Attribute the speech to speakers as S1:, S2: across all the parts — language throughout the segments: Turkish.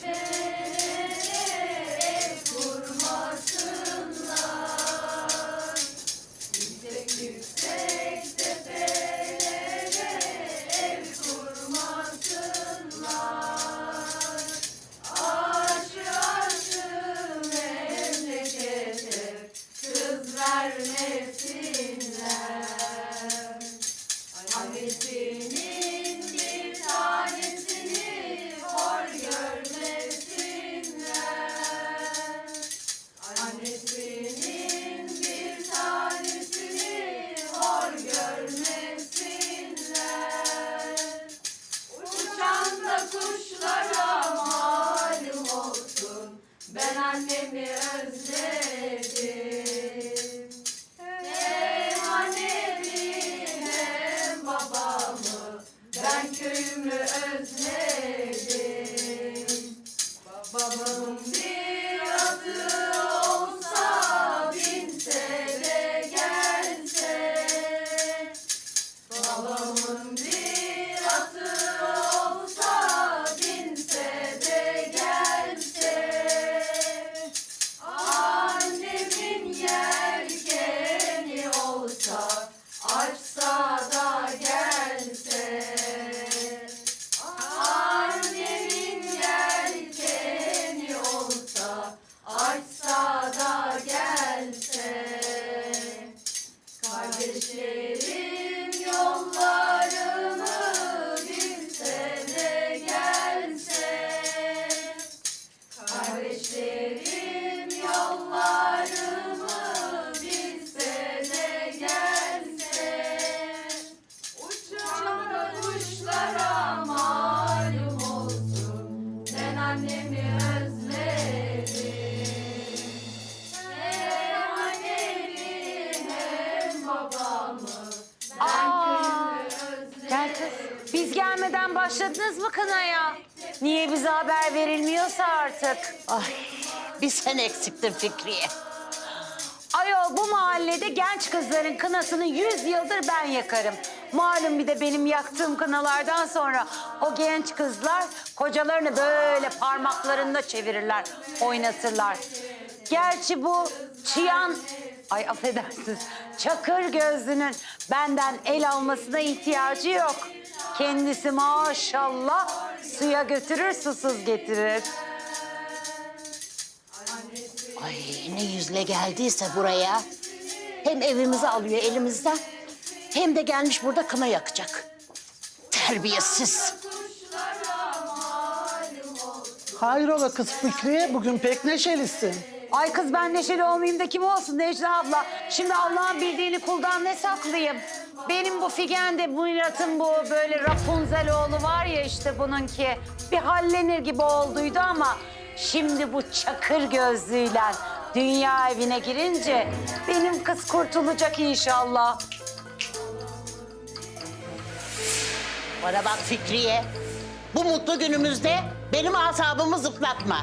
S1: Yeah.
S2: Gel kız. Biz gelmeden başladınız mı kınaya? Niye bize haber verilmiyorsa artık?
S3: Ay bir sen eksiktin Fikriye.
S2: Ayol bu mahallede genç kızların kınasını yüz yıldır ben yakarım. Malum bir de benim yaktığım kınalardan sonra o genç kızlar kocalarını böyle parmaklarında çevirirler, oynatırlar. Gerçi bu çıyan, ay affedersiniz, çakır gözlünün benden el almasına ihtiyacı yok. Kendisi maşallah suya götürür, susuz getirir.
S3: Ay ne yüzle geldiyse buraya. Hem evimizi alıyor elimizden hem de gelmiş burada kına yakacak. Terbiyesiz.
S4: Hayrola kız Fikriye, bugün pek neşelisin.
S2: Ay kız ben neşeli olmayayım da kim olsun Necla abla. Şimdi Allah'ın bildiğini kuldan ne saklayayım? Benim bu Figen de Murat'ın bu böyle Rapunzel oğlu var ya işte bununki. Bir hallenir gibi olduydu ama şimdi bu çakır gözlüyle dünya evine girince benim kız kurtulacak inşallah.
S3: Bana bak Fikriye. Bu mutlu günümüzde benim asabımı zıplatma.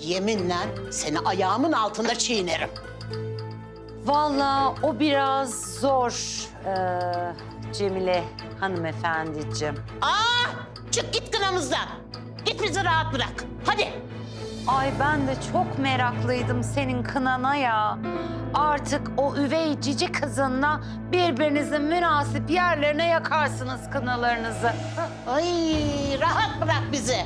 S3: Yeminle seni ayağımın altında çiğnerim.
S2: Vallahi o biraz zor ee, Cemile hanımefendiciğim.
S3: Aa, çık git kınamızdan. Git bizi rahat bırak. Hadi.
S2: Ay ben de çok meraklıydım senin kınana ya. Artık o üvey cici kızınla birbirinizin münasip yerlerine yakarsınız kınalarınızı.
S3: Ay rahat bırak bizi.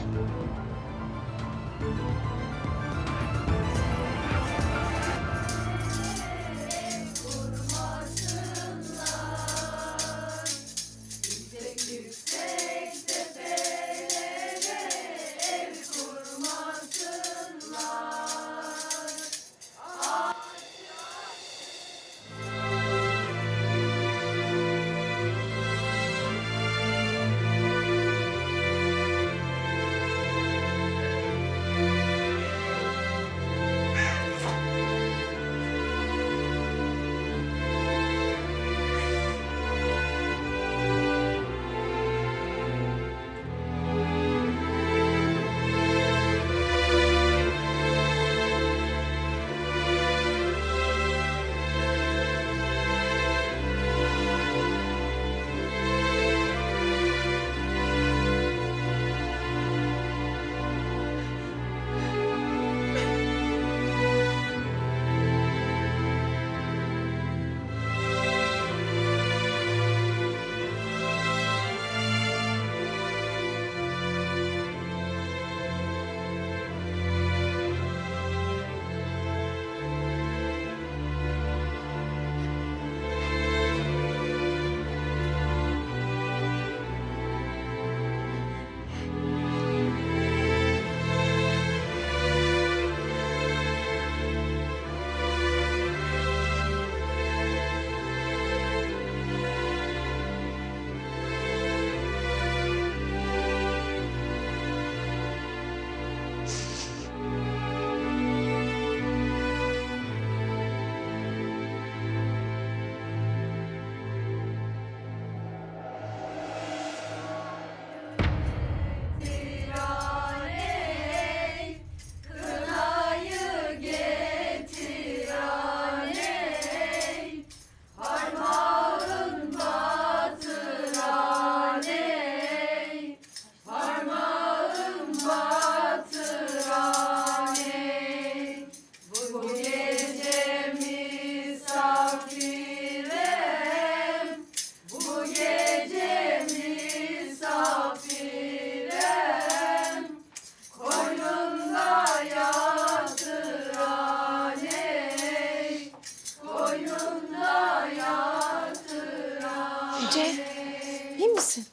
S5: Misin?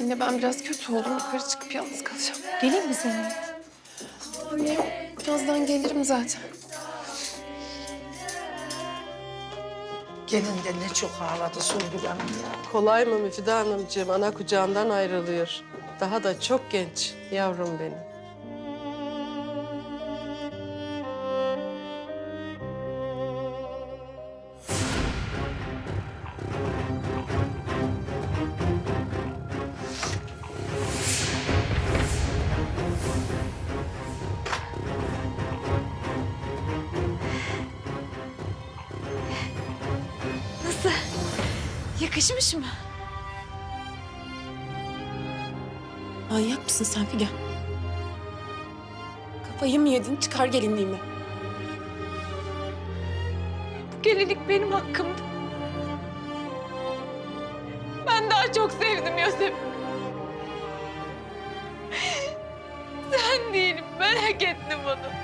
S5: Anne ben biraz kötü oldum. Yukarı çıkıp yalnız kalacağım.
S6: Geleyim mi seninle?
S5: Anne birazdan gelirim zaten.
S4: Gelin de ne çok ağladı Songül Hanım ya.
S7: Kolay mı Müfide Hanımcığım? Ana kucağından ayrılıyor. Daha da çok genç yavrum benim.
S6: Yakışmış mı?
S5: Manyak mısın sen Figen? Kafayı mı yedin? Çıkar gelinliğimi.
S6: Bu gelinlik benim hakkımdı. Ben daha çok sevdim Yosef. Sen değilim, ben hak ettim onu.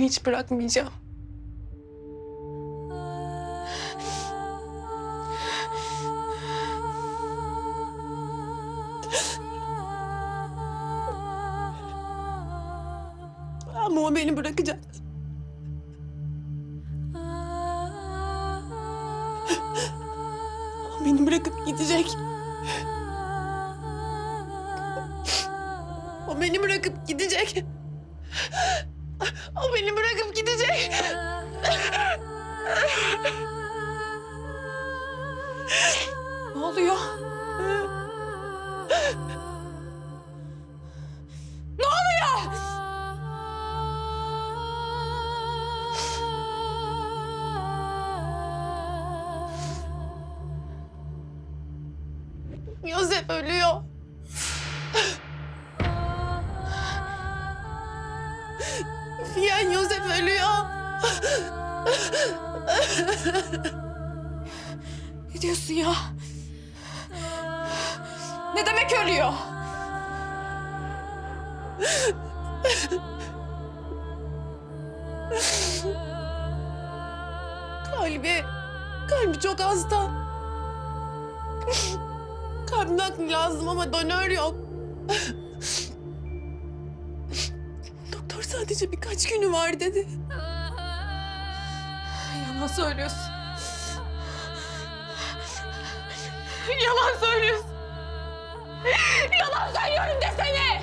S5: Hiç bırakmayacağım. Ama o beni bırakacak. O beni bırakıp gidecek. O beni bırakıp gidecek. O beni bırakıp gidecek. ne oluyor? Ne oluyor? Yosef ölüyor. Ne diyorsun ya? Ne demek ölüyor? kalbi, kalbi çok hasta. Kalp nakli lazım ama donör yok. Doktor sadece birkaç günü var dedi.
S6: Yalan söylüyorsun. Yalan söylüyorsun. Yalan söylüyorum desene.